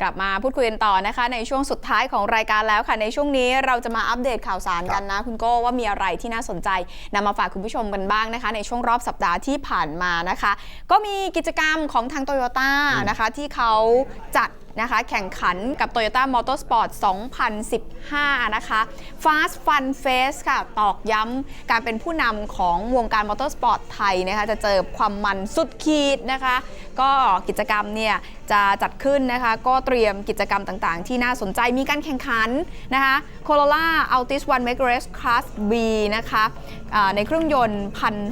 กลับมาพูดคุยกันต่อนะคะ ในช่วงสุดท้ายของรายการแล้วค่ะ ในช่วงนี้เราจะมาอัปเดตข่าวสารกันนะ คุณโก้ว่ามีอะไรที่น่าสนใจนำมาฝากคุณผู้ชมกันบ้างนะคะ ในช่วงรอบสัปดาห์ที่ผ่านมานะคะ ก็มีกิจกรรมของทางโตโยต้านะคะที่เขาจัด นะคะ แข่งขันกับ Toyota Motorsport 2015 นะคะ Fast Fun Fest ค่ะ ตอกย้ำการเป็นผู้นำของวงการมอเตอร์สปอร์ตไทยนะคะ จะเจอความมันสุดขีดนะคะ ก็กิจกรรมเนี่ยจะจัดขึ้นนะคะ ก็เตรียมกิจกรรมต่างๆ ที่น่าสนใจมีการแข่งขันนะคะ Corolla Altis One Make Race Class B นะคะในเครื่องยนต์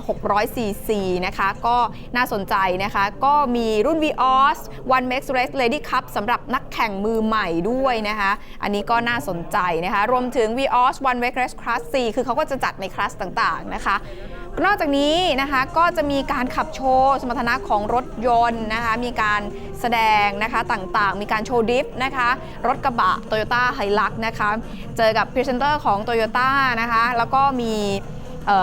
1,600ซีซีนะคะ ก็น่าสนใจนะคะ ก็มีรุ่น Vios One Max Race Lady Cup สำหรับนักแข่งมือใหม่ด้วยนะคะ อันนี้ก็น่าสนใจนะคะ รวมถึง Vios One Max Race Class C คือเขาก็จะจัดในคลาสต่างๆนะคะนอกจากนี้นะคะก็จะมีการขับโชว์สมรรถนะของรถยนต์นะคะมีการแสดงนะคะต่างๆ มีการโชว์ดิฟนะคะรถกระบะ Toyota h i l u x นะคะเจอกับพรีเซนเตอร์ของ Toyota นะคะแล้วก็มี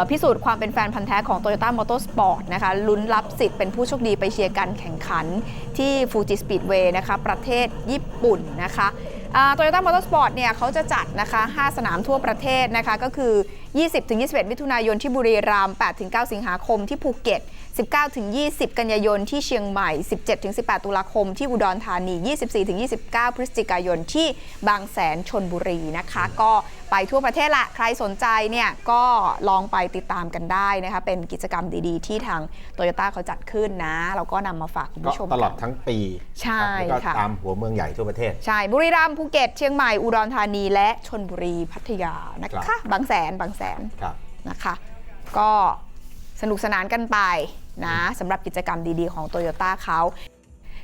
พิสูจน์ความเป็นแฟนพันธ์แท้ของ Toyota Motorsport นะคะลุ้นรับสิทธิ์เป็นผู้โชคดีไปเชียร์การแข่งขันที่ Fuji Speedway นะคะประเทศญี่ปุ่นนะคะโตโยต้ามอเตอร์สปอร์ตเนี่ยเขาจะจัดนะคะ 5 สนามทั่วประเทศนะคะ ก็คือ 20-21 มิถุนายนที่บุรีรัมย์ 8-9 สิงหาคมที่ภูเก็ต 19-20 กันยายนที่เชียงใหม่ 17-18 ตุลาคมที่อุดรธานี 24-29 พฤศจิกายนที่บางแสนชนบุรีนะคะ ก็ ไปทั่วประเทศละใครสนใจเนี่ยก็ลองไปติดตามกันได้นะคะ เป็นกิจกรรมดีๆ ที่ทางโตโยต้าเขาจัดขึ้นนะเราก็นำมาฝากคุณก็ผู้ชมตลอดกัน ทั้งปีใช่ครับแล้วก็ค่ะ ตามหัวเมืองใหญ่ทั่วประเทศ ใช่บุรีรัมย์ภูเก็ตเชียงใหม่อุดรธานีและชนบุรีพัทยานะครัคะบ บางแสนบางแสน ครับ นะคะก็สนุกสนานกันไปนะสำหรับกิจกรรมดีๆของโตโยต้าเขา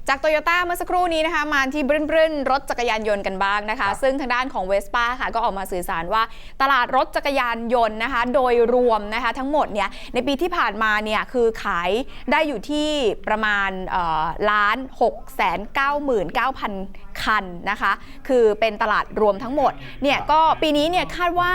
จากโตโยต้าเมื่อสักครู่นี้นะคะมาที่บรินบรินรถจักรยานยนต์กันบ้างนะคะครับซึ่งทางด้านของเวสป้าค่ะก็ออกมาสื่อสารว่าตลาดรถจักรยานยนต์นะคะ โดยรวมนะคะทั้งหมดเนี่ยในปีที่ผ่านมาเนี่ยคือขายได้อยู่ที่ประมาณล้านหกแสนเก้าหมื่นเก้าพันคันนะคะ คือเป็นตลาดรวมทั้งหมดเนี่ยก็ปีนี้เนี่ยคาดว่า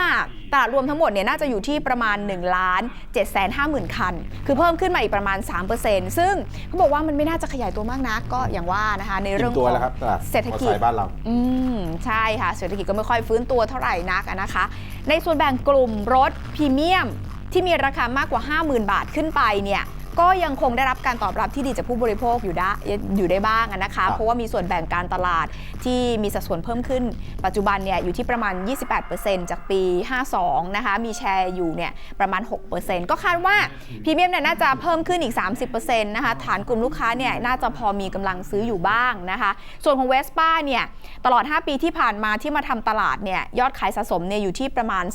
ตลาดรวมทั้งหมดเนี่ยน่าจะอยู่ที่ประมาณ1ล้าน7 5 0 0 0 0 คัน คือเพิ่มขึ้นมาอีกประมาณ 3%ซึ่งเขาบอกว่ามันไม่น่าจะขยายตัวมากนักก็อย่างว่านะคะในเรื่องอิ่มตัวของแล้วครับตลาดเศรษฐกิจมอตอไซค์บ้านเราอืมใช่ค่ะเศรษฐกิจก็ไม่ค่อยฟื้นตัวเท่าไหร่นักอะนะคะ ในส่วนแบ่งกลุ่มรถพรีเมียมที่มีราคามากกว่า 50,000 บาทขึ้นไปเนี่ย ก็ยังคงได้รับการตอบรับที่ดีจากผู้บริโภคอยู่ได้อยู่ได้บ้างอะนะคะครับเพราะว่ามีส่วนแบ่งการตลาดที่มีสัดส่วนเพิ่มขึ้น ปัจจุบันเนี่ยอยู่ที่ประมาณ 28%จากปี 52 นะคะ มีแชร์อยู่เนี่ยประมาณ 6%ก็คาดว่าพรีเมียมเนี่ยน่าจะเพิ่มขึ้นอีก 30%นะคะ ฐานกลุ่มลูกค้าเนี่ยน่าจะพอมีกำลังซื้ออยู่บ้างนะคะ ส่วนของเวสป้าเนี่ยตลอด 5 ปีที่ผ่านมาที่มาทำตลาดเนี่ยยอดขายสะสมเนี่ยอยู่ที่ประมาณ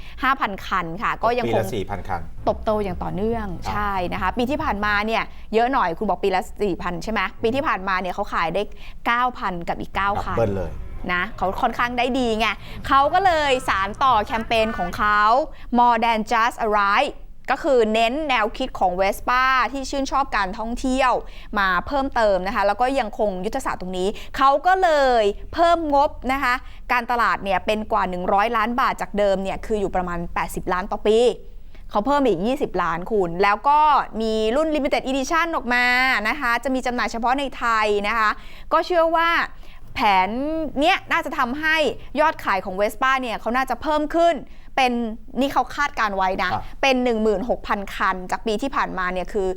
25,000 คันค่ะ ก็ยังปีคงละสี่พันคัน ตบโตอย่างต่อเนื่องครับใช่นะคะ ปีที่ผ่านมาเนี่ยเยอะหน่อยคุณบอกปีละ 4,000 ใช่ไหมปีที่ผ่านมาเนี่ยเขาขายได้ 9,000 กับอีก9ดับคันเบิลเลยนะเขาค่อนข้างได้ดีไงเขาก็เลยสารต่อแคมเปญของเขา More than just a ride ก็คือเน้นแนวคิดของ Vespa ที่ชื่นชอบการท่องเที่ยวมาเพิ่มเติมนะคะ แล้วก็ยังคงยุทธศาสตร์ตรงนี้ เขาก็เลยเพิ่มงบนะคะ การตลาดเนี่ยเป็นกว่า 100 ล้านบาทจากเดิมเนี่ยคืออยู่ประมาณ 80 ล้านต่อปี เขาเพิ่มอีก 20 ล้านคุณ แล้วก็มีรุ่น Limited Edition ออกมานะคะ จะมีจำหน่ายเฉพาะในไทยนะคะ ก็เชื่อว่าแผนเนี้ยน่าจะทำให้ยอดขายของ Vespa เนี่ยเขาน่าจะเพิ่มขึ้นเป็นนี่เขาคาดการไว้นะครับเป็น 16,000 คัน จากปีที่ผ่านมาเนี่ยคือ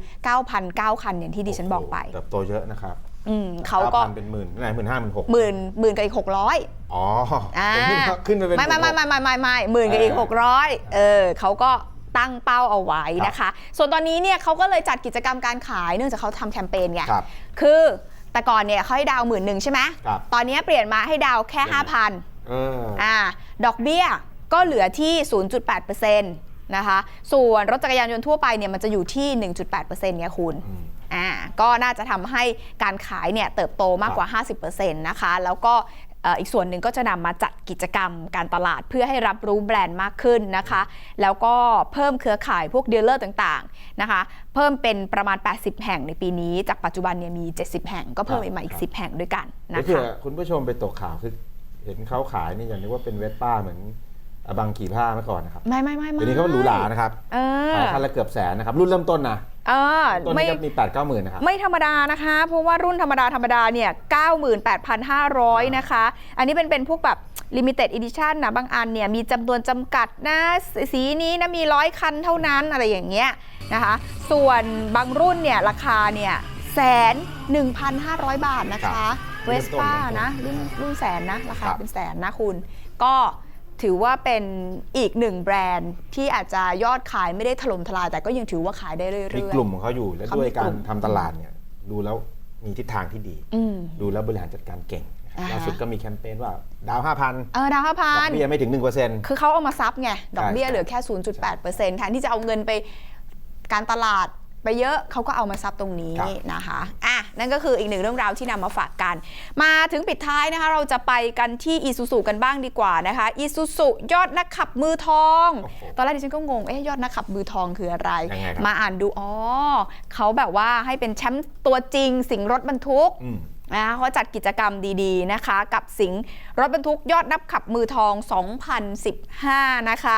9,009 คันอย่างที่ดิฉันบอกไปเติบโตเยอะนะครับอืมเขาก็9,000เป็นหมื่นไหนหมื่นห้าหมื่นหกหมื่นหมื่นกับอีก600อ๋ออ่าผมนึกว่าขึ้นไปเป็นไม่ไม่ไม่ไม่ไม่ไม่ไม่หมื่นกับอีกเออหกร้อยเออเขาก็ ตั้งเป้าเอาไว้นะคะ ส่วนตอนนี้เนี่ยเขาก็เลยจัดกิจกรรมการขายเนื่องจากเขาทำแคมเปญไงครับ คือแต่ก่อนเนี่ยเขาให้ดาวหมื่นหนึ่งใช่ไหมครับ ตอนนี้เปลี่ยนมาให้ดาวแค่ 5,000 เออ อ่าดอกเบี้ยก็เหลือที่ 0.8%นะคะ ส่วนรถจักรยานยนต์ทั่วไปเนี่ยมันจะอยู่ที่ 1.8%เนี่ยคุณ อืม อ่า ก็น่าจะทำให้การขายเนี่ยเติบโตมากกว่า 50%นะคะ แล้วก็เอ่ออีกส่วนหนึ่งก็จะนำมาจัดกิจกรรมการตลาดเพื่อให้รับรู้แบรนด์มากขึ้นนะคะ แล้วก็เพิ่มเครือข่ายพวกดีลเลอร์ต่างๆนะคะ เพิ่มเป็นประมาณ 80 แห่งในปีนี้ จากปัจจุบันเนี่ยมี 70 แห่ง ก็เพิ่มครับอีกมาอีกครับ10 แห่งด้วยกันเดี๋ยนะวเผื่คะอคุณผู้ชมไปตกข่าวคือเห็นเขาขายนี่อย่างนึกว่าเป็นเวสป้าเหมือน อบังขี่ผ้าเมื่อก่อนนะครับไม่ไม่ไม่ไม่เดี๋ยวนี้เขาหรูหรานะครับเออขายคันละเกือบแสนนะครับ รุ่นเริ่มต้นนะเออต้นไม่นี้ก็มี8ปดเก้าหมื่นนะครับ ไม่ธรรมดานะคะ เพราะว่ารุ่นธรรมดาธรรมดาเนี่ย98,500 นะคะ อันนี้เป็นเป็นพวกแบบ limited edition นะบางอันเนี่ยมีจำนวนจำกัดนะสีนี้นะมีร้อยคันเท่านั้นอะไรอย่างเงี้ยนะคะ ส่วนบางรุ่นเนี่ยราคาเนี่ยแสนหนึ่งพันห้าร้อยบาทนะครัคะบเวสป้าเริ่มต้นนะรุ่นรุ่นแสนนะราคาครับ เป็นแสนนะคุณ ก็ ถือว่าเป็นอีกหนึ่งแบรนด์ที่อาจจะยอดขายไม่ได้ถล่มทลาย แต่ก็ยังถือว่าขายได้เรื่อยๆ มีกลุ่มของเขาอยู่และเขาด้มีวยกากลุ่รมทำตลาดเนี่ยดูแล้วมีทิศทางที่ดี อืมดูแล้วบริหารจัดการเก่งนะครับอ่าฮะ ล่าสุดก็มีแคมเปญว่าดาว 5,000เออดาวห้าพัดอน กเบี้ยไม่ถึง 1%คือเขาเอามาซับไง ดอกเบี้ยใช่ เหลือแค่ 0.8%แทนที่จะเอาเงินไปการตลาดไปเยอะเขาก็เอามาซับตรงนี้ครับนะคะอะ นั่นก็คืออีกหนึ่งเรื่องราวที่นำมาฝากกัน มาถึงปิดท้ายนะคะเราจะไปกันที่อีซูซูกันบ้างดีกว่านะคะอีซูซูยอดนักขับมือทองโอ้โหตอนแรกดิฉันก็งงเอ๊ะยอดนักขับมือทองคืออะไรยังไงครับมาอ่านดูอ๋อเขาแบบว่าให้เป็นแชมป์ตัวจริงสิงห์รถบรรทุกอืม นะเขาจัดกิจกรรมดีๆนะคะ กับสิงห์รถบรรทุกยอดนับขับมือทอง 2015 นะคะ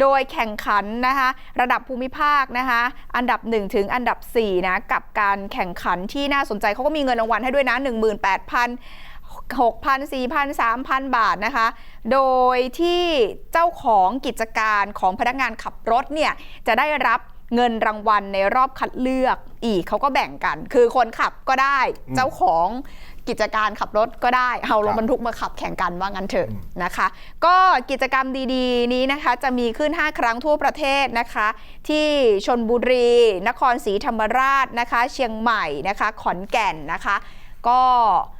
โดยแข่งขันนะคะ ระดับภูมิภาคนะคะ อันดับ 1 ถึงอันดับ 4 นะ กับการแข่งขันที่น่าสนใจเขาก็มีเงินรางวัลให้ด้วยนะ 18,000 6,000 4,000 3,000 บาทนะคะ โดยที่เจ้าของกิจการของพนักงานขับรถเนี่ยจะได้รับ เงินรางวัลในรอบคัดเลือกอีกเขาก็แบ่งกัน คือคนขับก็ได้อืมเจ้าของกิจการขับรถก็ได้เอารถครับบรรทุกมาขับแข่งกันว่างั้นเถอะอืมนะคะ ก็กิจกรรมดีๆ นี้นะคะ จะมีขึ้น 5 ครั้งทั่วประเทศนะคะ ที่ชนบุรี นครศรีธรรมราชนะคะ เชียงใหม่นะคะ ขอนแก่นนะคะ ก็เอ่อ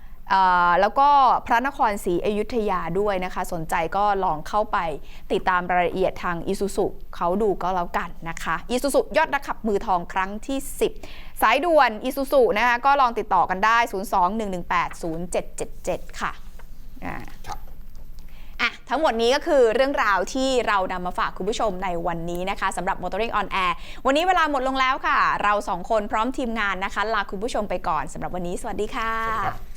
แล้วก็พระนครศรีอยุธยาด้วยนะคะ สนใจก็ลองเข้าไปติดตามรายละเอียดทางอีซูซุเขาดูก็แล้วกันนะคะอีซูซุยอดนักขับมือทองครั้งที่ 10 สายด่วนอีซูซุนะคะก็ลองติดต่อกันได้ 02-118-0777 ค่ะอ่าครับอะทั้งหมดนี้ก็คือเรื่องราวที่เรานำมาฝากคุณผู้ชมในวันนี้นะคะสำหรับ Motoring on Air วันนี้เวลาหมดลงแล้วค่ะ เราสองคนพร้อมทีมงานนะคะ ลาคุณผู้ชมไปก่อนสำหรับวันนี้ สวัสดีค่ะสวัสดีครับ